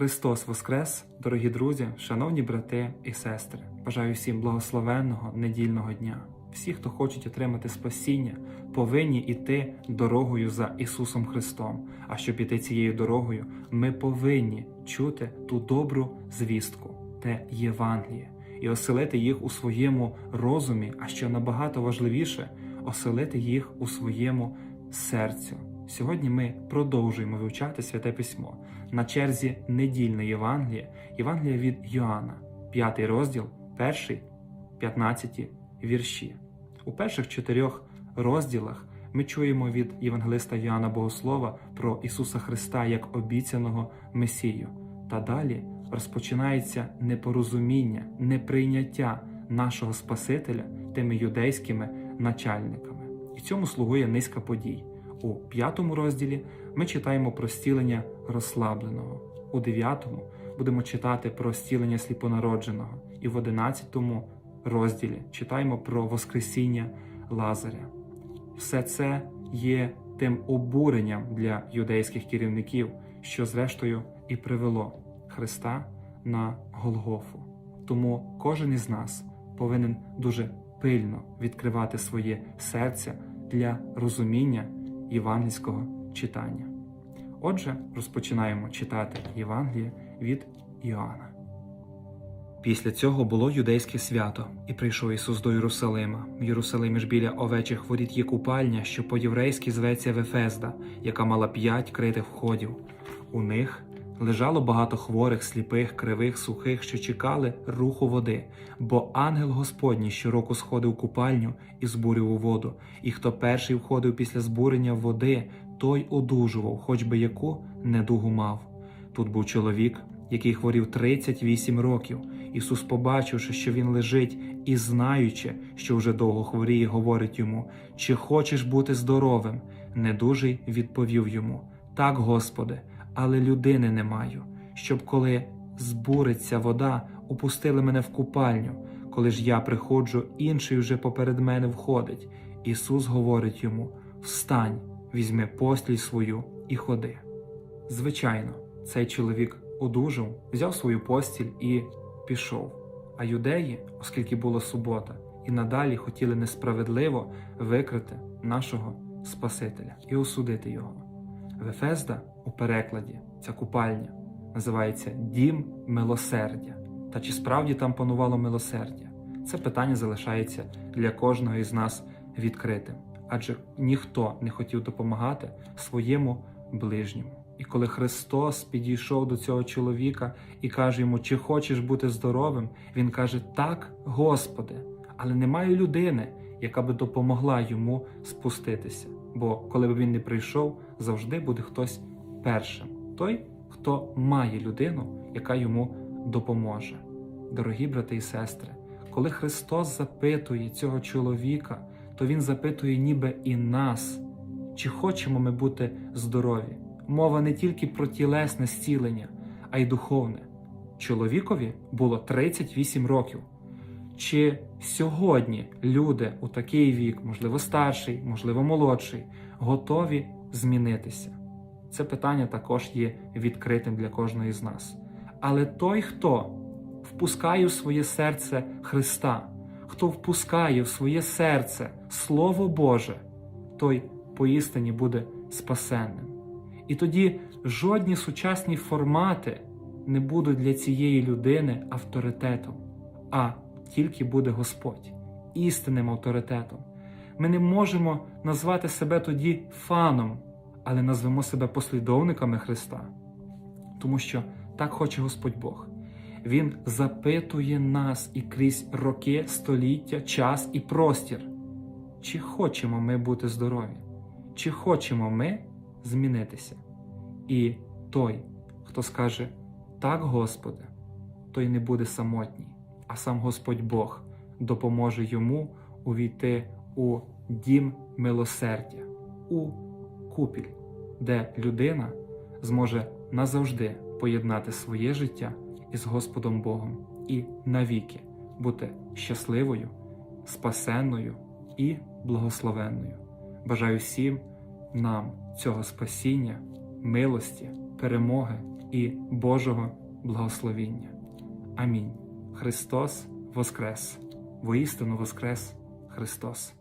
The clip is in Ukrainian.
Христос Воскрес, дорогі друзі, шановні брати і сестри. Бажаю всім благословенного недільного дня. Всі, хто хочуть отримати спасіння, повинні йти дорогою за Ісусом Христом. А щоб іти цією дорогою, ми повинні чути ту добру звістку, те Євангеліє, і оселити їх у своєму розумі, а що набагато важливіше, оселити їх у своєму серцю. Сьогодні ми продовжуємо вивчати святе письмо на черзі недільне Євангеліє, Євангелія від Йоанна, 5 розділ, 1, 15 вірші. У перших чотирьох розділах ми чуємо від євангелиста Йоанна Богослова про Ісуса Христа як обіцяного Месію. Та далі розпочинається непорозуміння, неприйняття нашого Спасителя тими юдейськими начальниками. І цьому слугує низка подій. У п'ятому розділі ми читаємо про стілення розслабленого. У дев'ятому будемо читати про стілення сліпонародженого. І в одинадцятому розділі читаємо про Воскресіння Лазаря. Все це є тим обуренням для юдейських керівників, що зрештою і привело Христа на Голгофу. Тому кожен із нас повинен дуже пильно відкривати своє серце для розуміння євангельського читання. Отже, розпочинаємо читати Євангеліє від Іоанна. Після цього було юдейське свято, і прийшов Ісус до Єрусалима. В Єрусалимі ж біля овечих воріт є купальня, що по-єврейськи зветься Вефезда, яка мала п'ять критих входів. У них лежало багато хворих, сліпих, кривих, сухих, що чекали руху води, бо ангел Господній щороку сходив у купальню і збурив у воду, і хто перший входив після збурення води, той одужував, хоч би яку недугу мав. Тут був чоловік, який хворів 38 років. Ісус, побачивши, що він лежить, і знаючи, що вже довго хворіє, говорить йому: Чи хочеш бути здоровим? Недужий відповів йому: Так, Господи, але людини не маю, щоб коли збуриться вода, упустили мене в купальню. Коли ж я приходжу, інший вже поперед мене входить. Ісус говорить йому: Встань, візьми постіль свою і ходи. Звичайно, цей чоловік одужав, взяв свою постіль і пішов. А юдеї, оскільки була субота, і надалі хотіли несправедливо викрити нашого Спасителя і осудити його. Вефезда у перекладі, ця купальня, називається Дім милосердя. Та чи справді там панувало милосердя? Це питання залишається для кожного із нас відкритим, адже ніхто не хотів допомагати своєму ближньому. І коли Христос підійшов до цього чоловіка і каже йому, чи хочеш бути здоровим, він каже: Так, Господи, але немає людини, яка би допомогла йому спуститися. Бо коли б він не прийшов, завжди буде хтось першим, той, хто має людину, яка йому допоможе. Дорогі брати і сестри, коли Христос запитує цього чоловіка, то Він запитує ніби і нас, чи хочемо ми бути здорові. Мова не тільки про тілесне зцілення, а й духовне. Чоловікові було 38 років. Чи сьогодні люди у такий вік, можливо, старший, можливо, молодший, готові змінитися? Це питання також є відкритим для кожної з нас. Але той, хто впускає в своє серце Христа, хто впускає в своє серце Слово Боже, той поістині буде спасенним. І тоді жодні сучасні формати не будуть для цієї людини авторитетом, а тільки буде Господь істинним авторитетом. Ми не можемо назвати себе тоді фаном, але назвемо себе послідовниками Христа, тому що так хоче Господь Бог. Він запитує нас і крізь роки, століття, час і простір. Чи хочемо ми бути здорові? Чи хочемо ми змінитися? І той, хто скаже так, Господи, той не буде самотній, а сам Господь Бог допоможе йому увійти у дім милосердя, у купіль, де людина зможе назавжди поєднати своє життя із Господом Богом і навіки бути щасливою, спасенною і благословенною. Бажаю всім нам цього спасіння, милості, перемоги і Божого благословіння. Амінь. Христос Воскрес! Воістину Воскрес Христос!